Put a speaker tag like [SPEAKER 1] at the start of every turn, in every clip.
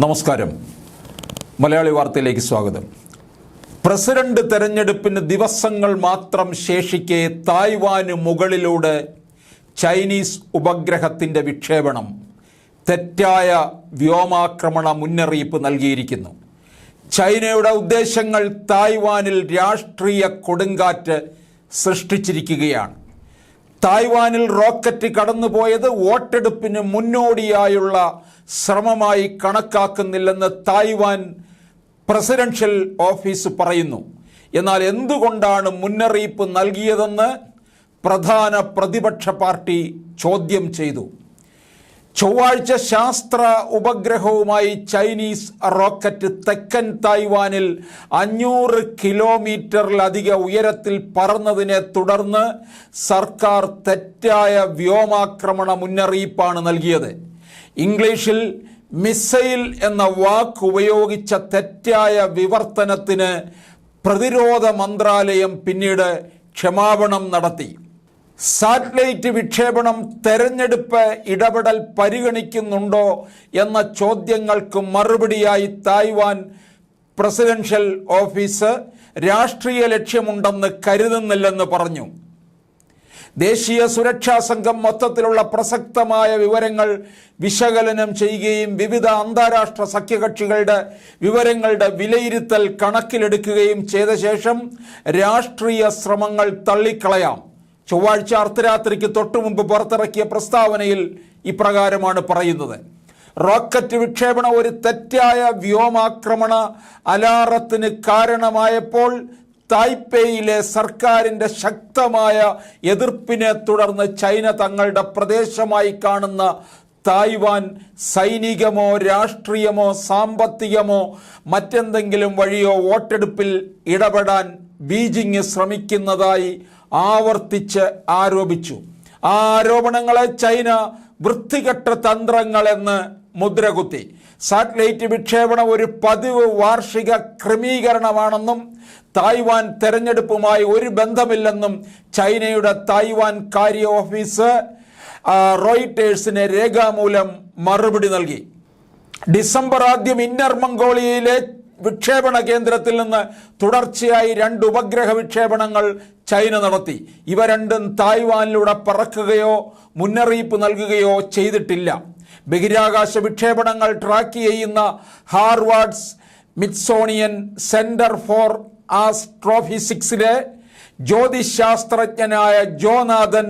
[SPEAKER 1] നമസ്കാരം. മലയാളി വാർത്തയിലേക്ക് സ്വാഗതം. പ്രസിഡന്റ് തെരഞ്ഞെടുപ്പിന് ദിവസങ്ങൾ മാത്രം ശേഷിക്കെ തായ്വാന് മുകളിലൂടെ ചൈനീസ് ഉപഗ്രഹത്തിന്റെ വിക്ഷേപണം തെറ്റായ വ്യോമാക്രമണ മുന്നറിയിപ്പ് നൽകിയിരിക്കുന്നു. ചൈനയുടെ ഉദ്ദേശങ്ങൾ തായ്വാനിൽ രാഷ്ട്രീയ കൊടുങ്കാറ്റ് സൃഷ്ടിച്ചിരിക്കുകയാണ്. തായ്വാനിൽ റോക്കറ്റ് കടന്നുപോയത് വോട്ടെടുപ്പിന് മുന്നോടിയായുള്ള ശ്രമമായി കണക്കാക്കുന്നില്ലെന്ന് തായ്വാൻ പ്രസിഡൻഷ്യൽ ഓഫീസ് പറയുന്നു. എന്നാൽ എന്തുകൊണ്ടാണ് മുന്നറിയിപ്പ് നൽകിയതെന്ന് പ്രധാന പ്രതിപക്ഷ പാർട്ടി ചോദ്യം ചെയ്തു. ചൊവ്വാഴ്ച ശാസ്ത്ര ഉപഗ്രഹവുമായി ചൈനീസ് റോക്കറ്റ് തെക്കൻ തായ്വാനിൽ അഞ്ഞൂറ് കിലോമീറ്ററിലധിക ഉയരത്തിൽ പറന്നതിനെ തുടർന്ന് സർക്കാർ തെറ്റായ വ്യോമാക്രമണ മുന്നറിയിപ്പാണ് നൽകിയത്. ഇംഗ്ലീഷിൽ മിസൈൽ എന്ന വാക്ക് ഉപയോഗിച്ച തെറ്റായ വിവർത്തനത്തിന് പ്രതിരോധ മന്ത്രാലയം പിന്നീട് ക്ഷമാപണം നടത്തി. സാറ്റലൈറ്റ് വിക്ഷേപണം തെരഞ്ഞെടുപ്പ് ഇടപെടൽ പരിഗണിക്കുന്നുണ്ടോ എന്ന ചോദ്യങ്ങൾക്ക് മറുപടിയായി തായ്വാൻ പ്രസിഡൻഷ്യൽ ഓഫീസ് രാഷ്ട്രീയ ലക്ഷ്യമുണ്ടെന്ന് കരുതുന്നില്ലെന്ന് പറഞ്ഞു. ദേശീയ സുരക്ഷാ സംഘം മൊത്തത്തിലുള്ള പ്രസക്തമായ വിവരങ്ങൾ വിശകലനം ചെയ്യുകയും വിവിധ അന്താരാഷ്ട്ര സഖ്യകക്ഷികളുടെ വിവരങ്ങളുടെ വിലയിരുത്തൽ കണക്കിലെടുക്കുകയും ചെയ്ത ശേഷം രാഷ്ട്രീയ ശ്രമങ്ങൾ തള്ളിക്കളയാം. ചൊവ്വാഴ്ച അർദ്ധരാത്രിക്ക് തൊട്ടുമുമ്പ് പുറത്തിറക്കിയ പ്രസ്താവനയിൽ ഇപ്രകാരമാണ് പറയുന്നത്. റോക്കറ്റ് വിക്ഷേപണ ഒരു തെറ്റായ വ്യോമാക്രമണ അലാറത്തിന് കാരണമായപ്പോൾ തായ്പേയിലെ സർക്കാരിന്റെ ശക്തമായ എതിർപ്പിനെ തുടർന്ന് ചൈന തങ്ങളുടെ പ്രദേശമായി കാണുന്ന തായ്വാൻ സൈനികമോ രാഷ്ട്രീയമോ സാമ്പത്തികമോ മറ്റെന്തെങ്കിലും വഴിയോ വോട്ടെടുപ്പിൽ ഇടപെടാൻ ബീജിംഗ് ശ്രമിക്കുന്നതായി ആവർത്തിച്ച് ആരോപിച്ചു. ആ ആരോപണങ്ങളെ ചൈന വൃത്തികെട്ട തന്ത്രങ്ങളെന്ന് മുദ്രകുത്തി. സാറ്റലൈറ്റ് വിക്ഷേപണം ഒരു പതിവ് വാർഷിക ക്രമീകരണമാണെന്നും തായ്വാൻ തെരഞ്ഞെടുപ്പുമായി ഒരു ബന്ധമില്ലെന്നും ചൈനയുടെ തായ്വാൻ കാര്യ ഓഫീസ് റോയിട്ടേഴ്സിന് രേഖാമൂലം മറുപടി നൽകി. ഡിസംബർ ആദ്യം ഇന്നർ മംഗോളിയയിലെ വിക്ഷേപണ കേന്ദ്രത്തിൽ നിന്ന് തുടർച്ചയായി രണ്ട് ഉപഗ്രഹ വിക്ഷേപണങ്ങൾ ചൈന നടത്തി. ഇവ രണ്ടും തായ്വാനിലൂടെ പറക്കുകയോ മുന്നറിയിപ്പ് നൽകുകയോ ചെയ്തിട്ടില്ല. ബഹിരാകാശ വിക്ഷേപണങ്ങൾ ട്രാക്ക് ചെയ്യുന്ന ഹാർവാർഡ്സ് മിറ്റ്സോണിയൻ സെന്റർ ഫോർ ആസ്ട്രോഫിസിക്സിലെ ജ്യോതിശാസ്ത്രജ്ഞനായ ജോനാഥൻ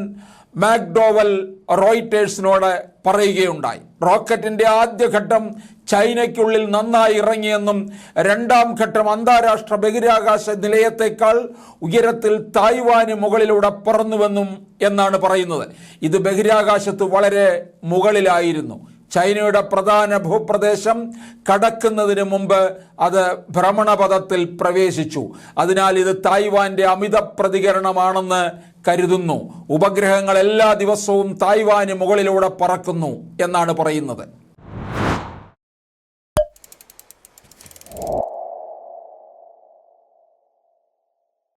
[SPEAKER 1] മാക്ഡോവൽ റോയിറ്റേഴ്സിനോട് പറയുകയുണ്ടായി. റോക്കറ്റിന്റെ ആദ്യഘട്ടം ചൈനയ്ക്കുള്ളിൽ നന്നായി ഇറങ്ങിയെന്നും രണ്ടാം ഘട്ടം അന്താരാഷ്ട്ര ബഹിരാകാശ നിലയത്തേക്കാൾ ഉയരത്തിൽ തായ്വാന് മുകളിലൂടെ പറന്നുവെന്നും എന്നാണ് പറയുന്നത്. ഇത് ബഹിരാകാശത്ത് വളരെ മുകളിലായിരുന്നു. ചൈനയുടെ പ്രധാന ഭൂപ്രദേശം കടക്കുന്നതിന് മുമ്പ് അത് ഭ്രമണപഥത്തിൽ പ്രവേശിച്ചു. അതിനാൽ ഇത് തായ്വാന്റെ അമിത പ്രതികരണമാണെന്ന് കരുതുന്നു. ഉപഗ്രഹങ്ങൾ എല്ലാ ദിവസവും തായ്വാന് മുകളിലൂടെ പറക്കുന്നു എന്നാണ് പറയുന്നത്.